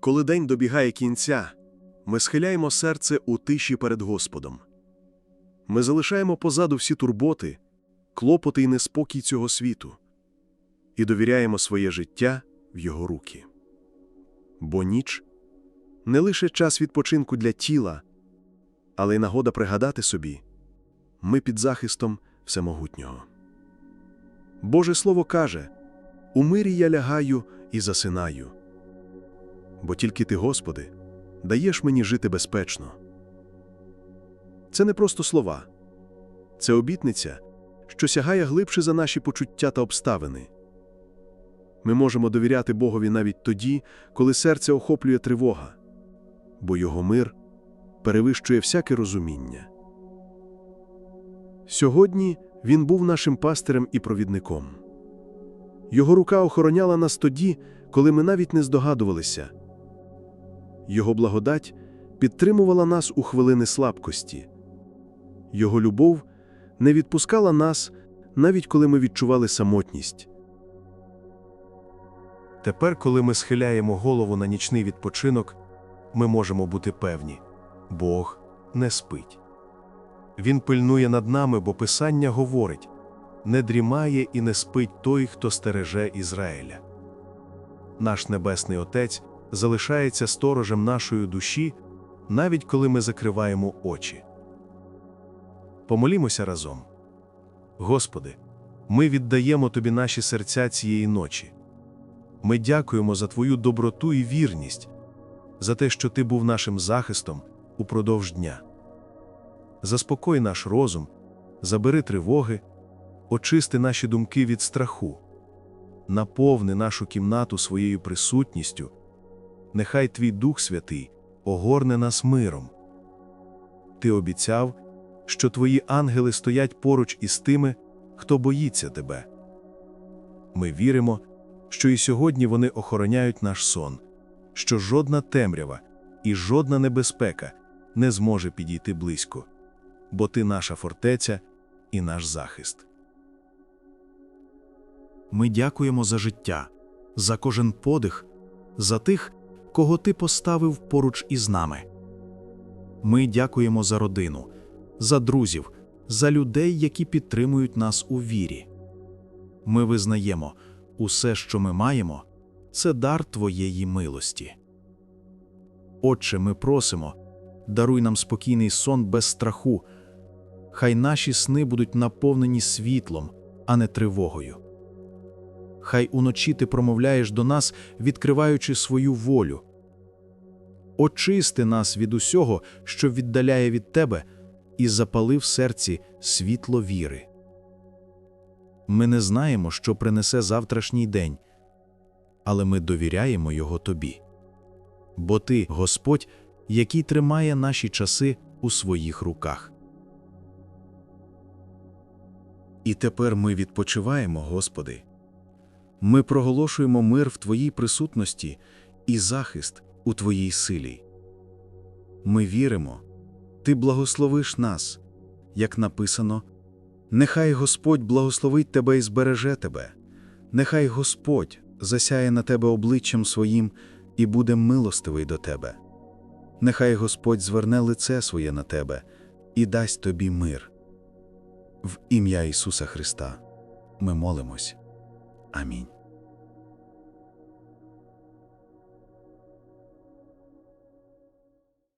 Коли день добігає кінця, ми схиляємо серце у тиші перед Господом. Ми залишаємо позаду всі турботи, клопоти і неспокій цього світу і довіряємо своє життя в Його руки. Бо ніч не лише час відпочинку для тіла, але й нагода пригадати собі ми під захистом Всемогутнього. Боже Слово каже: У мирі я лягаю і засинаю. Бо тільки ти, Господи, даєш мені жити безпечно. Це не просто слова, це обітниця, що сягає глибше за наші почуття та обставини. Ми можемо довіряти Богові навіть тоді, коли серце охоплює тривога, бо Його мир перевищує всяке розуміння. Сьогодні Він був нашим пастирем і провідником. Його рука охороняла нас тоді, коли ми навіть не здогадувалися. Його благодать підтримувала нас у хвилини слабкості. Його любов не відпускала нас, навіть коли ми відчували самотність. Тепер, коли ми схиляємо голову на нічний відпочинок, ми можемо бути певні Бог не спить. Він пильнує над нами, бо Писання говорить не дрімає і не спить той, хто стереже Ізраїля. Наш Небесний Отець залишається сторожем нашої душі, навіть коли ми закриваємо очі. Помолімося разом. Господи, ми віддаємо Тобі наші серця цієї ночі. Ми дякуємо за Твою доброту і вірність, за те, що Ти був нашим захистом упродовж дня. Заспокой наш розум, забери тривоги, очисти наші думки від страху, наповни нашу кімнату своєю присутністю, нехай Твій Дух Святий огорне нас миром. Ти обіцяв, що Твої ангели стоять поруч із тими, хто боїться Тебе. Ми віримо, що і сьогодні вони охороняють наш сон, що жодна темрява і жодна небезпека не зможе підійти близько, бо ти наша фортеця і наш захист. Ми дякуємо за життя, за кожен подих, за тих, кого ти поставив поруч із нами. Ми дякуємо за родину, за друзів, за людей, які підтримують нас у вірі. Ми визнаємо, усе, що ми маємо, це дар Твоєї милості. Отче, ми просимо, даруй нам спокійний сон без страху, хай наші сни будуть наповнені світлом, а не тривогою. Хай уночі ти промовляєш до нас, відкриваючи свою волю. Очисти нас від усього, що віддаляє від тебе, і запали в серці світло віри. Ми не знаємо, що принесе завтрашній день, але ми довіряємо його тобі. Бо ти, Господь, який тримає наші часи у своїх руках. І тепер ми відпочиваємо, Господи. Ми проголошуємо мир в Твоїй присутності і захист у Твоїй силі. Ми віримо, Ти благословиш нас, як написано, нехай Господь благословить тебе і збереже тебе, нехай Господь засяє на тебе обличчям своїм і буде милостивий до тебе. Нехай Господь зверне лице своє на тебе і дасть тобі мир. В ім'я Ісуса Христа ми молимось. Амінь.